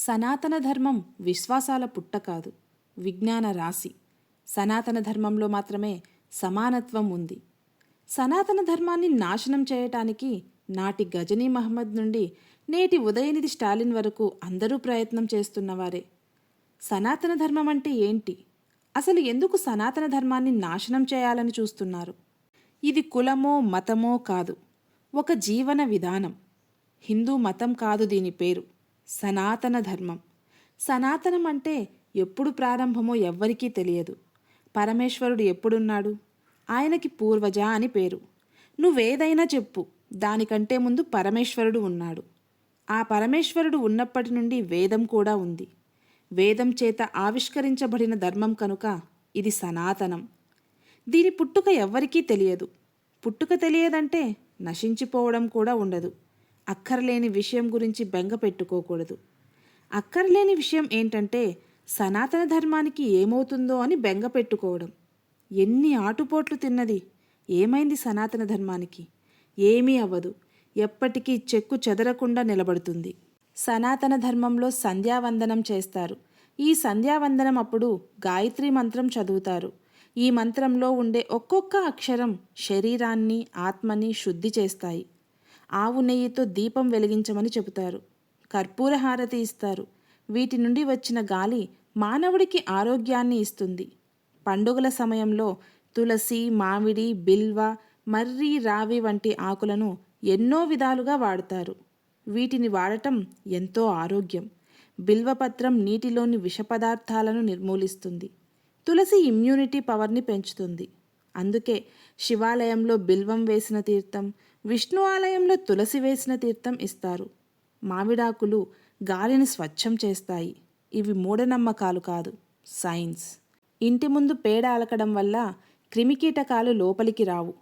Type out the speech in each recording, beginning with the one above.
సనాతన ధర్మం విశ్వాసాల పుట్ట కాదు విజ్ఞాన రాశి. సనాతన ధర్మంలో మాత్రమే సమానత్వం ఉంది. సనాతన ధర్మాన్ని నాశనం చేయటానికి నాటి గజనీ మహమ్మద్ నుండి నేటి ఉదయనిధి స్టాలిన్ వరకు అందరూ ప్రయత్నం చేస్తున్నవారే సనాతన ధర్మం అంటే ఏంటి? అసలు ఎందుకు సనాతన ధర్మాన్ని నాశనం చేయాలని చూస్తున్నారు? ఇది కులమో మతమో కాదు. ఒక జీవన విధానం. హిందూ మతం కాదు దీని పేరు. సనాతన ధర్మం. సనాతనం అంటే ఎప్పుడు ప్రారంభమో ఎవ్వరికీ తెలియదు. పరమేశ్వరుడు ఎప్పుడున్నాడు? ఆయనకి పూర్వజ అని పేరు. నువ్వేదైనా చెప్పు దానికంటే ముందు పరమేశ్వరుడు ఉన్నాడు. ఆ పరమేశ్వరుడు ఉన్నప్పటి నుండి వేదం కూడా ఉంది. వేదం చేత ఆవిష్కరించబడిన ధర్మం కనుక ఇది సనాతనం. దీని పుట్టుక ఎవ్వరికీ తెలియదు. పుట్టుక తెలియదంటే నశించిపోవడం కూడా ఉండదు. అక్కర్లేని విషయం గురించి బెంగ పెట్టుకోకూడదు. అక్కర్లేని విషయం ఏంటంటే సనాతన ధర్మానికి ఏమవుతుందో అని బెంగ పెట్టుకోవడం. ఎన్ని ఆటుపోట్లు తిన్నది? ఏమైంది సనాతన ధర్మానికి? ఏమీ అవ్వదు. ఎప్పటికీ చెక్కు చెదరకుండా నిలబడుతుంది. సనాతన ధర్మంలో సంధ్యావందనం చేస్తారు. ఈ సంధ్యావందనం అప్పుడు గాయత్రి మంత్రం చదువుతారు. ఈ మంత్రంలో ఉండే ఒక్కొక్క అక్షరం శరీరాన్ని ఆత్మని శుద్ధి చేస్తాయి. ఆవు నెయ్యితో దీపం వెలిగించమని చెబుతారు. కర్పూర హారతి ఇస్తారు. వీటి నుండి వచ్చిన గాలి మానవుడికి ఆరోగ్యాన్ని ఇస్తుంది. పండుగల సమయంలో తులసి మామిడి బిల్వ మర్రి రావి వంటి ఆకులను ఎన్నో విధాలుగా వాడతారు. వీటిని వాడటం ఎంతో ఆరోగ్యం. బిల్వపత్రం నీటిలోని విషపదార్థాలను నిర్మూలిస్తుంది. తులసి ఇమ్యూనిటీ పవర్ని పెంచుతుంది. అందుకే శివాలయంలో బిల్వం వేసిన తీర్థం విష్ణు ఆలయంలో తులసి వేసిన తీర్థం ఇస్తారు. మామిడాకులు గాలిని స్వచ్ఛం చేస్తాయి. ఇవి మూఢనమ్మకాలు కాదు సైన్స్. ఇంటి ముందు పేడ అలకడం వల్ల క్రిమికీటకాలు లోపలికి రావు.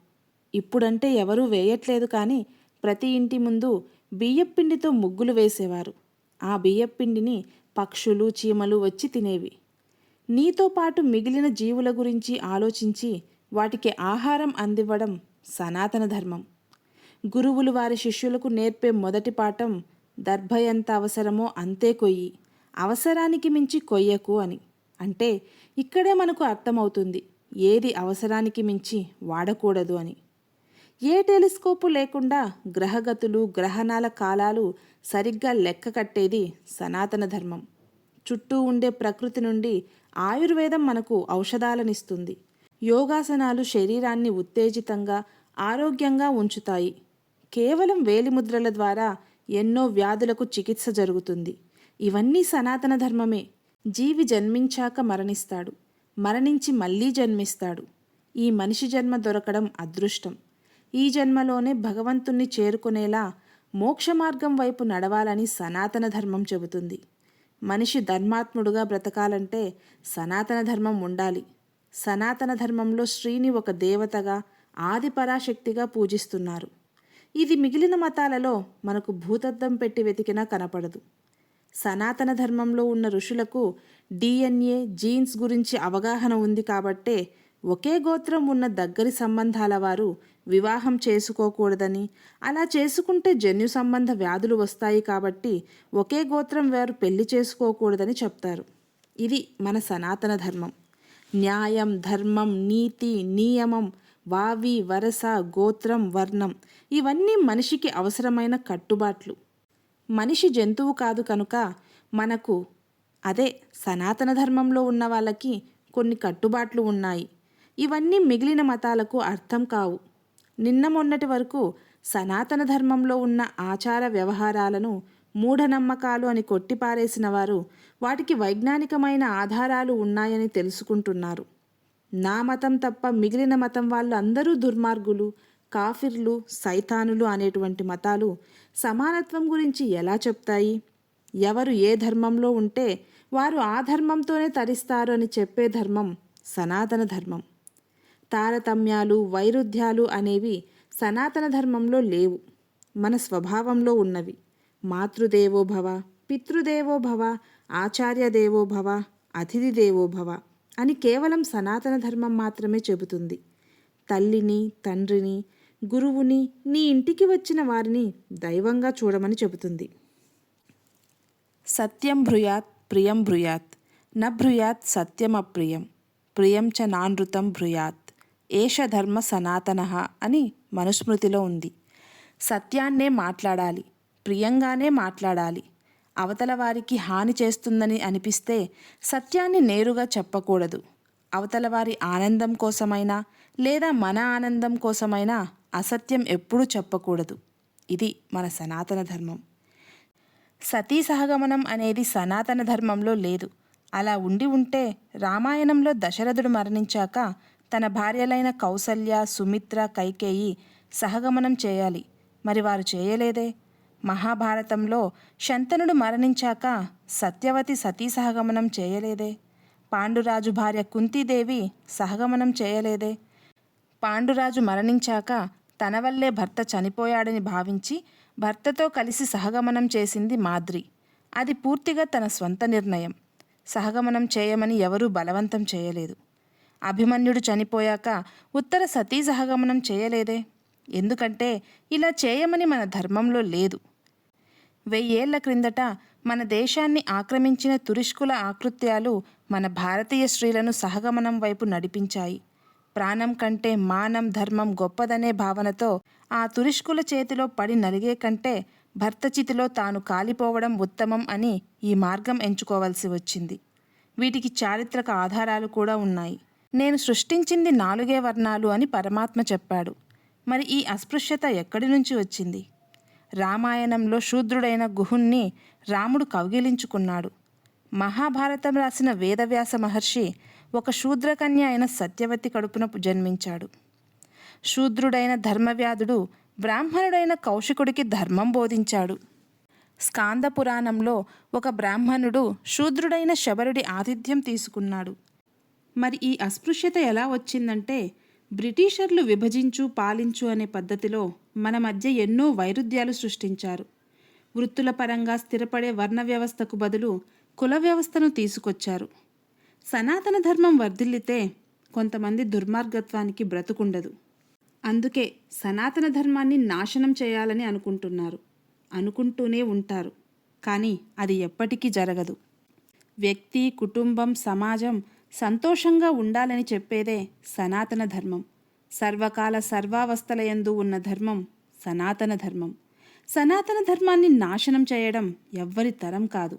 ఇప్పుడంటే ఎవరూ వేయట్లేదు కానీ ప్రతి ఇంటి ముందు బియ్యపిండితో ముగ్గులు వేసేవారు. ఆ బియ్యపిండిని పక్షులు చీమలు వచ్చి తినేవి. నీతో పాటు మిగిలిన జీవుల గురించి ఆలోచించి వాటికి ఆహారం అందివ్వడం సనాతన ధర్మం. గురువులు వారి శిష్యులకు నేర్పే మొదటి పాఠం దర్భ ఎంత అవసరమో అంతే కొయ్యి అవసరానికి మించి కొయ్యకు అని. అంటే ఇక్కడే మనకు అర్థమవుతుంది ఏది అవసరానికి మించి వాడకూడదు అని. ఏ టెలిస్కోపు లేకుండా గ్రహగతులు గ్రహణాల కాలాలు సరిగ్గా లెక్క కట్టేది సనాతన ధర్మం. చుట్టూ ఉండే ప్రకృతి నుండి ఆయుర్వేదం మనకు ఔషధాలనిస్తుంది. యోగాసనాలు శరీరాన్ని ఉత్తేజితంగా ఆరోగ్యంగా ఉంచుతాయి. కేవలం వేలిముద్రల ద్వారా ఎన్నో వ్యాధులకు చికిత్స జరుగుతుంది. ఇవన్నీ సనాతన ధర్మమే. జీవి జన్మించాక మరణిస్తాడు. మరణించి మళ్ళీ జన్మిస్తాడు. ఈ మనిషి జన్మ దొరకడం అదృష్టం. ఈ జన్మలోనే భగవంతుణ్ణి చేరుకునేలా మోక్ష మార్గం వైపు నడవాలని సనాతన ధర్మం చెబుతుంది. మనిషి ధర్మాత్ముడుగా బ్రతకాలంటే సనాతన ధర్మం ఉండాలి. సనాతన ధర్మంలో శ్రీని ఒక దేవతగా ఆదిపరాశక్తిగా పూజిస్తున్నారు. ఇది మిగిలిన మతాలలో మనకు భూతద్దం పెట్టి వెతికినా కనపడదు. సనాతన ధర్మంలో ఉన్న ఋషులకు డిఎన్ఏ జీన్స్ గురించి అవగాహన ఉంది కాబట్టే ఒకే గోత్రం ఉన్న దగ్గరి సంబంధాల వారు వివాహం చేసుకోకూడదని అలా చేసుకుంటే జన్యు సంబంధ వ్యాధులు వస్తాయి కాబట్టి ఒకే గోత్రం వారు పెళ్ళి చేసుకోకూడదని చెప్తారు. ఇది మన సనాతన ధర్మం. న్యాయం ధర్మం నీతి నియమం వావి వరస గోత్రం వర్ణం ఇవన్నీ మనిషికి అవసరమైన కట్టుబాట్లు. మనిషి జంతువు కాదు కనుక మనకు అదే సనాతన ధర్మంలో ఉన్న వాళ్ళకి కొన్ని కట్టుబాట్లు ఉన్నాయి. ఇవన్నీ మిగిలిన మతాలకు అర్థం కావు. నిన్న మొన్నటి వరకు సనాతన ధర్మంలో ఉన్న ఆచార వ్యవహారాలను మూఢనమ్మకాలు అని కొట్టిపారేసిన వారు వాటికి వైజ్ఞానికమైన ఆధారాలు ఉన్నాయని తెలుసుకుంటున్నారు. నా మతం తప్ప మిగిలిన మతం వాళ్ళు అందరూ దుర్మార్గులు కాఫిర్లు సైతానులు అనేటువంటి మతాలు సమానత్వం గురించి ఎలా చెప్తాయి? ఎవరు ఏ ధర్మంలో ఉంటే వారు ఆ ధర్మంతోనే తరిస్తారు అని చెప్పే ధర్మం సనాతన ధర్మం. తారతమ్యాలు వైరుధ్యాలు అనేవి సనాతన ధర్మంలో లేవు. మన స్వభావంలో ఉన్నవి. మాతృదేవో భవ పితృదేవో భవ ఆచార్యదేవో భవ అతిథి దేవో భవ అని కేవలం సనాతన ధర్మం మాత్రమే చెబుతుంది. తల్లిని తండ్రిని గురువుని నీ ఇంటికి వచ్చిన వారిని దైవంగా చూడమని చెబుతుంది. సత్యం భృయాత్ ప్రియం భృయాత్ న భ్రుయాత్ సత్యమప్రియం ప్రియం చ నానృతం భృయాత్ ఏష ధర్మ సనాతన అని మనుస్మృతిలో ఉంది. సత్యాన్నే మాట్లాడాలి ప్రియంగానే మాట్లాడాలి. అవతల వారికి హాని చేస్తుందని అనిపిస్తే సత్యాన్ని నేరుగా చెప్పకూడదు. అవతల వారి ఆనందం కోసమైనా లేదా మన ఆనందం కోసమైనా అసత్యం ఎప్పుడూ చెప్పకూడదు. ఇది మన సనాతన ధర్మం. సతీ సహగమనం అనేది సనాతన ధర్మంలో లేదు. అలా ఉండి ఉంటే రామాయణంలో దశరథుడు మరణించాక తన భార్యలైన కౌసల్య సుమిత్ర కైకేయి సహగమనం చేయాలి. మరి వారు చేయలేదే? మహాభారతంలో శంతనుడు మరణించాక సత్యవతి సతీ సహగమనం చేయలేదే. పాండురాజు భార్య కుంతీదేవి సహగమనం చేయలేదే. పాండురాజు మరణించాక తన వల్లే భర్త చనిపోయాడని భావించి భర్తతో కలిసి సహగమనం చేసింది మాద్రి. అది పూర్తిగా తన స్వంత నిర్ణయం. సహగమనం చేయమని ఎవరూ బలవంతం చేయలేదు. అభిమన్యుడు చనిపోయాక ఉత్తర సతీ సహగమనం చేయలేదే. ఎందుకంటే ఇలా చేయమని మన ధర్మంలో లేదు. వెయ్యేళ్ళ క్రిందట మన దేశాన్ని ఆక్రమించిన తురిష్కుల ఆకృత్యాలు మన భారతీయ స్త్రీలను సహగమనం వైపు నడిపించాయి. ప్రాణం కంటే మానం ధర్మం గొప్పదనే భావనతో ఆ తురిష్కుల చేతిలో పడి నలిగే కంటే భర్త చితిలో తాను కాలిపోవడం ఉత్తమం అని ఈ మార్గం ఎంచుకోవాల్సి వచ్చింది. వీటికి చారిత్రక ఆధారాలు కూడా ఉన్నాయి. నేను సృష్టించింది నాలుగే వర్ణాలు అని పరమాత్మ చెప్పాడు. మరి ఈ అస్పృశ్యత ఎక్కడి నుంచి వచ్చింది? రామాయణంలో శూద్రుడైన గుహుణ్ణి రాముడు కౌగిలించుకున్నాడు. మహాభారతం రాసిన వేదవ్యాస మహర్షి ఒక శూద్రకన్య అయిన సత్యవతి కడుపున జన్మించాడు. శూద్రుడైన ధర్మవ్యాధుడు బ్రాహ్మణుడైన కౌశికుడికి ధర్మం బోధించాడు. స్కాంద పురాణంలో ఒక బ్రాహ్మణుడు శూద్రుడైన శబరుడి ఆతిథ్యం తీసుకున్నాడు. మరి ఈ అస్పృశ్యత ఎలా వచ్చిందంటే బ్రిటిషర్లు విభజించు పాలించు అనే పద్ధతిలో మన మధ్య ఎన్నో వైరుధ్యాలు సృష్టించారు. వృత్తుల పరంగా స్థిరపడే వర్ణ వ్యవస్థకు బదులు కుల వ్యవస్థను తీసుకొచ్చారు. సనాతన ధర్మం వర్ధిల్లితే కొంతమంది దుర్మార్గత్వానికి బ్రతుకుండదు. అందుకే సనాతన ధర్మాన్ని నాశనం చేయాలని అనుకుంటున్నారు. అనుకుంటూనే ఉంటారు. కానీ అది ఎప్పటికీ జరగదు. వ్యక్తి కుటుంబం సమాజం సంతోషంగా ఉండాలని చెప్పేదే సనాతన ధర్మం. సర్వకాల సర్వావస్థలయందు ఉన్న ధర్మం సనాతన ధర్మం. సనాతన ధర్మాన్ని నాశనం చేయడం ఎవ్వరి తరం కాదు.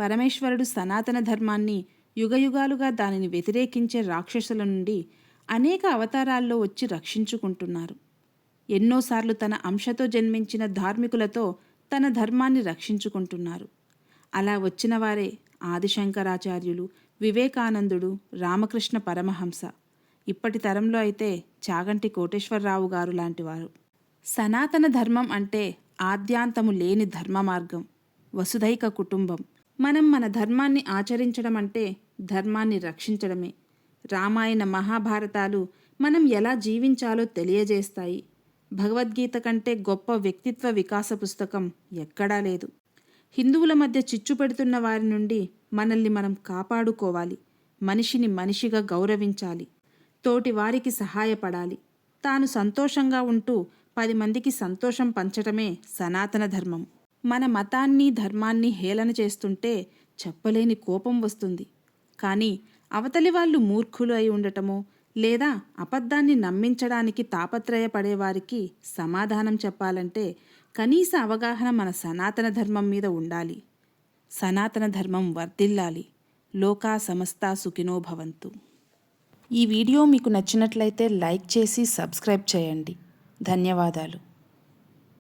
పరమేశ్వరుడు సనాతన ధర్మాన్ని యుగయుగాలుగా దానిని వ్యతిరేకించే రాక్షసుల నుండి అనేక అవతారాల్లో వచ్చి రక్షించుకుంటున్నారు. ఎన్నోసార్లు తన అంశతో జన్మించిన ధార్మికులతో తన ధర్మాన్ని రక్షించుకుంటున్నారు. అలా వచ్చిన వారే ఆదిశంకరాచార్యులు వివేకానందుడు రామకృష్ణ పరమహంస. ఇప్పటి తరంలో అయితే చాగంటి కోటేశ్వరరావు గారు లాంటివారు. సనాతన ధర్మం అంటే ఆద్యాంతము లేని ధర్మ మార్గం వసుధైక కుటుంబం. మనం మన ధర్మాన్ని ఆచరించడం అంటే ధర్మాన్ని రక్షించడమే. రామాయణ మహాభారతాలు మనం ఎలా జీవించాలో తెలియజేస్తాయి. భగవద్గీత కంటే గొప్ప వ్యక్తిత్వ వికాస పుస్తకం ఎక్కడా లేదు. హిందువుల మధ్య చిచ్చు పెడుతున్న వారి నుండి మనల్ని మనం కాపాడుకోవాలి. మనిషిని మనిషిగా గౌరవించాలి. తోటి వారికి సహాయపడాలి. తాను సంతోషంగా ఉంటూ పది మందికి సంతోషం పంచటమే సనాతన ధర్మం. మన మతాన్ని ధర్మాన్ని హేళన చేస్తుంటే చెప్పలేని కోపం వస్తుంది. కానీ అవతలి వాళ్ళు మూర్ఖులు అయి ఉండటమో లేదా అబద్ధాన్ని నమ్మించడానికి తాపత్రయపడేవారికి సమాధానం చెప్పాలంటే కనీస అవగాహన మన సనాతన ధర్మం మీద ఉండాలి. సనాతన ధర్మం వర్ధిల్లాలి. లోకా సమస్త సుఖినో భవంతు. ఈ వీడియో మీకు నచ్చినట్లయితే లైక్ చేసి సబ్స్క్రైబ్ చేయండి. ధన్యవాదాలు.